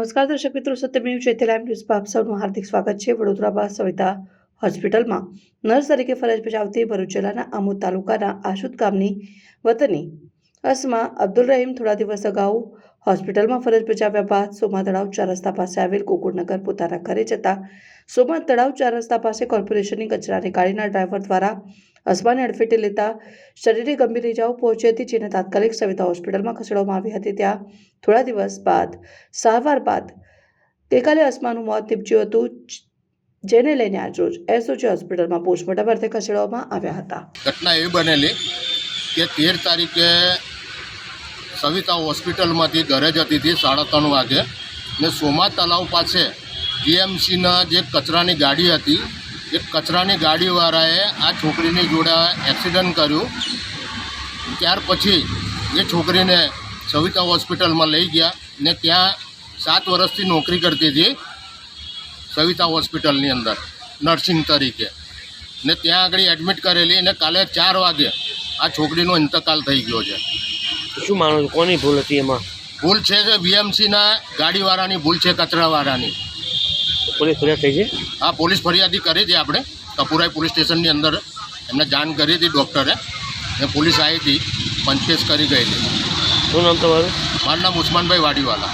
નમસ્કાર, દર્શક મિત્રો. સત્યમેવ ચૈત્ય લાઈવ ન્યૂઝમાં આપ સૌનું હાર્દિક સ્વાગત છે. વડોદરામાં સવિતા હોસ્પિટલમાં નર્સ તરીકે ફરજ બજાવતી ભરૂચ જિલ્લાના આમોદ તાલુકાના આશુદ ગામની વતની અસ્મા અબ્દુલ રહીમ થોડા દિવસ અગાઉ હોસ્પિટલમાં ફરજ બજાવ્યા બાદ સોમા તળાવ ચાર રસ્તા પાસે આવેલ ગોકુળનગર પોતાના ઘરે જતા સોમા તળાવ ચાર રસ્તા પાસે કોર્પોરેશનની કચરાની ગાડીના ડ્રાઈવર દ્વારા અસ્માને અડફેટે લેતા શરીરે ગંભીર ઇજાઓ પહોંચી હતી જેને તાત્કાલિક સવિતા હોસ્પિટલમાં ખસેડવામાં આવી હતી. ત્યાં થોડા દિવસ બાદ, સારવાર બાદ ગઈકાલે અસમાનું મોત નીપજ્યું હતું, જેને લઈને આજરોજ એસઓજી હોસ્પિટલમાં પોસ્ટમોર્ટમ અર્થે ખસેડવામાં આવ્યા હતા. ઘટના એવી બનેલી કે તેર તારીખે સવિતા હોસ્પિટલમાંથી ઘરે જતી હતી સાડા ત્રણ વાગે ને સોમા તલાવ પાસે જીએમસીના જે કચરાની ગાડી હતી એ કચરાની ગાડીવાળાએ આ છોકરીની જોડે એક્સિડન્ટ કર્યું. ત્યાર પછી એ છોકરીને સવિતા હોસ્પિટલમાં લઈ ગયા ને ત્યાં સાત વર્ષથી નોકરી કરતી હતી સવિતા હોસ્પિટલની અંદર નર્સિંગ તરીકે. ને ત્યાં આગળ એડમિટ કરેલી અને કાલે ચાર વાગે આ છોકરીનો ઇંતકાલ થઈ ગયો છે. શું માનો કોની ભૂલ હતી એમાં? ભૂલ છે કે બીએમસીના ગાડીવાળાની ભૂલ છે કચરાવાળાની. પોલીસ ફરિયાદ થઈ છે? હા પોલીસ ફરિયાદી કરી હતી આપણે. કપુરાઈ પોલીસ સ્ટેશનની અંદર એમને જાણ કરી હતી ડૉક્ટરે. ને પોલીસ આવી હતી પંચકેસ કરી ગયેલી. શું નામ તમારું? મારું નામ ઉસ્માનભાઈ વાડીવાલા.